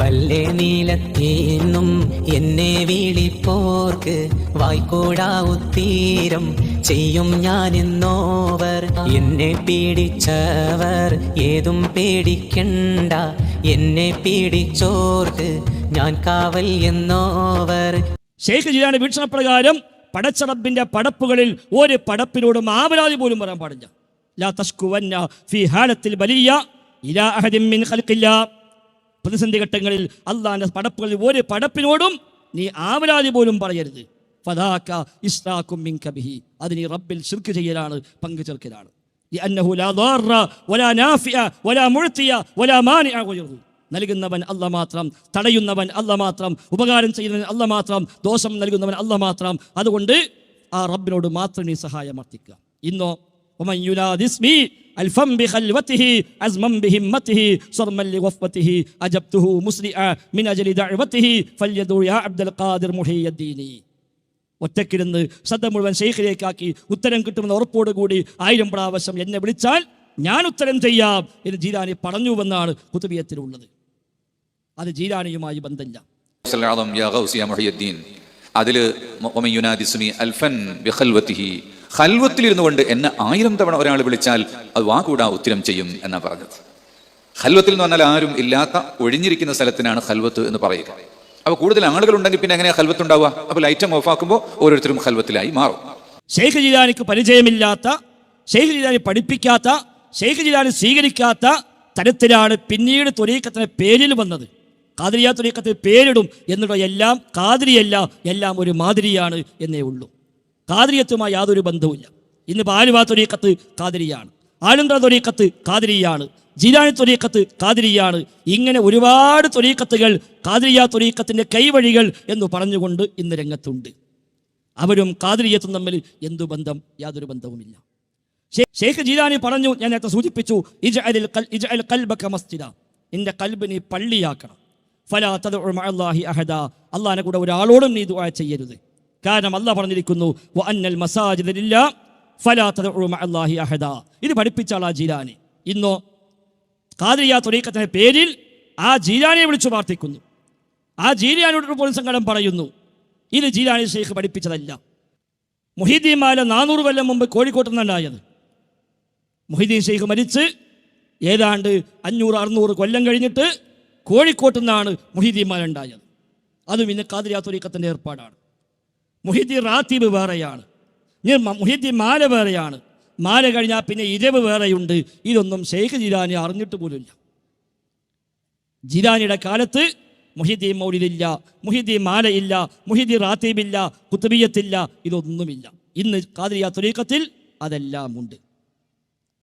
വല്ലേ നീലത്തേന്നും എന്നെ വിളിപ്പോർക്ക് വായ്ക്കൂടാവുത്തീരം ചെയ്യും ഞാൻ എന്നോവർ എന്നെ പീഡിച്ചവർ ഏതും പേടിക്കണ്ട എന്നെ പീഡിച്ചോർക്ക് ഞാൻ കാവൽ എന്നോവർ. ഷെയ്ഖ് വീക്ഷണ വീക്ഷണപ്രകാരം പടച്ചറബിന്റെ പടപ്പുകളിൽ ഒരു പടപ്പിനോടും ആവരാതി പോലും പറയാൻ പാടില്ല. ലാ തഷ്കുവന്ന ഫി ഹാലത്തിൽ വലിയ ഇലാ അഹദിൻ മിൻ ഖൽഖില്ല. പ്രതിസന്ധി ഘട്ടങ്ങളിൽ അള്ളാന്റെ പടപ്പുകളിൽ ഒരു പടപ്പിനോടും നീ ആവലാതി പോലും പറയരുത് ഫദാക ഇസ്രാക്കും മിൻ കബിഹി അത് നീ റബ്ബിൽ ശിർക്ക് ചെയ്യലാണ് പങ്കു ചേർക്കലാണ് لأنه لا ضار ولا نافع ولا معطي ولا مانع غيره നൽകുന്നവൻ അല്ല മാത്രം തടയുന്നവൻ അല്ല മാത്രം ഉപകാരം ചെയ്യുന്നവൻ അല്ല മാത്രം ദോഷം നൽകുന്നവൻ അല്ല മാത്രം അതുകൊണ്ട് ആ റബ്ബിനോട് മാത്രം നീ സഹായം അർത്ഥിക്കുക ഇന്നോ ومن ينادي اسمي الفم بخلوته عزما بهمته صرما لوفته أجبته مسرعا من أجل دعوته فليدعو يا عبد القادر محي الدين ഒറ്റക്കിരുന്ന് ശ്രദ്ധ മുഴുവൻ ശേഖരേക്കാക്കി ഉത്തരം കിട്ടുമെന്ന ഉറപ്പോടുകൂടി ആയിരം പ്രാവശ്യം എന്നെ വിളിച്ചാൽ ഞാൻ ഉത്തരം ചെയ്യാം എന്ന് ജീരാനി പറഞ്ഞുവെന്നാണ് കുത്തുബിയത്തിലുള്ളത് അത് ജീരാനിയുമായി ബന്ധമില്ല العظم يا غوث يا محي الدين അതിൽ ഖൽവത്തിലിരുന്നു കൊണ്ട് എന്നെ ആയിരം തവണ ഒരാൾ വിളിച്ചാൽ അത് വാകൂടാ ഉത്തരം ചെയ്യും എന്നാ പറഞ്ഞത്. ഖൽവത്തിൽ എന്ന് പറഞ്ഞാൽ ആരും ഇല്ലാത്ത ഒഴിഞ്ഞിരിക്കുന്ന സ്ഥലത്തിനാണ് ഖൽവത്ത് എന്ന് പറയുക. അപ്പോൾ കൂടുതൽ ആളുകൾ ഉണ്ടെങ്കിൽ പിന്നെ എങ്ങനെയാ ഖൽവത്ത് ഉണ്ടാവുക? അപ്പോൾ ലൈറ്റം ഓഫ് ആക്കുമ്പോൾ ഓരോരുത്തരും ഖൽവത്തിലായി മാറും. ഷെയ്ഖ് ജിലാനിക്ക് പരിചയമില്ലാത്ത ഷെയ്ഖ് ജിലാനി പഠിപ്പിക്കാത്ത ഷെയ്ഖ് ജിലാനി സ്വീകരിക്കാത്ത തരത്തിലാണ് പിന്നീട് തൊരീക്കത്തിന് പേരിൽ വന്നത്. കാതിരിയ തൊരീക്കത്തിന് പേരിടും എന്നുള്ള എല്ലാം കാതിരിയല്ല എല്ലാം ഒരു മാതിരിയാണ് എന്നേ ഉള്ളൂ. കാതിരിയത്തുമായി യാതൊരു ബന്ധവുമില്ല. ഇന്ന് ആലുവ തൊരീക്കത്ത് കാതിരിയാണ്. ആനന്ദ തൊരീക്കത്ത് കാതിരിയാണ്. ജീലാനി തൊരീക്കത്ത് കാതിരിയാണ്. ഇങ്ങനെ ഒരുപാട് തൊരീക്കത്തുകൾ കാതിരിയ തൊരീക്കത്തിന്റെ കൈവഴികൾ എന്ന് പറഞ്ഞുകൊണ്ട് ഇന്ന് രംഗത്തുണ്ട്. അവരും കാതിരിയത്തും തമ്മിൽ എന്തു ബന്ധം? യാതൊരു ബന്ധവുമില്ല. ഷേഖ് ജീലാനി പറഞ്ഞു ഞാൻ നേരത്തെ സൂചിപ്പിച്ചു ഇജ്അലിൽ ഖൽ- ഇജ്അൽ ഖൽബക മസ്ജിദ. നിന്റെ കൽബ് നീ പള്ളിയാക്കണം. ഫലാ തദ് അഹദ. അള്ളാഹിനെ കൂടെ ഒരാളോടും നീ ദുആ ചെയ്യരുത്. കാരണം അല്ല പറഞ്ഞിരിക്കുന്നു വ അന്നൽ മസാജിദ ലില്ലാ ഫലാ അഹദ. ഇത് പഠിപ്പിച്ച ആളാ ജീലാനി. ഇന്നോ കാതിരിയ തൊരീക്കത്തിന്റെ പേരിൽ ആ ജീലാനിയെ വിളിച്ചു പ്രാർത്ഥിക്കുന്നു. ആ ജീലാനിയോട് പോലും സങ്കടം പറയുന്നു ഇത് ജീലാനി ഷെയ്ഖ് പഠിപ്പിച്ചതല്ല. മുഹീദ്ദീൻ മാല നാനൂറ് കൊല്ലം മുമ്പ് കോഴിക്കോട്ട് നിന്നുണ്ടായത് മുഹീദ്ദീൻ ഷെയ്ഖ് മരിച്ച് ഏതാണ്ട് അഞ്ഞൂറ് അറുന്നൂറ് കൊല്ലം കഴിഞ്ഞിട്ട് കോഴിക്കോട്ട് നിന്നാണ് മുഹീദ്ദീൻ മാല ഉണ്ടായത്. അതും ഇന്ന് കാതിരിയ തൊരീക്കത്തിന്റെ ഏർപ്പാടാണ്. മുഹീദ്ദീൻ റാത്തീബ് വേറെയാണ്. ഇനി മുഹിദ്ദീൻ മാല വേറെയാണ്. മാല കഴിഞ്ഞാൽ പിന്നെ ഇരവ് വേറെയുണ്ട്. ഇതൊന്നും ഷെയ്ഖ് ജിലാനി അറിഞ്ഞിട്ട് പോലുമില്ല. ജിലാനിയുടെ കാലത്ത് മുഹിദ്ദീൻ മൗലിദില്ല മുഹിദ്ദീൻ മാലയില്ല മുഹിദ്ദീൻ റാത്തീബില്ല കുത്തുബിയത്തില്ല ഇതൊന്നുമില്ല. ഇന്ന് കാതിരിയ തുരീക്കത്തിൽ അതെല്ലാം ഉണ്ട്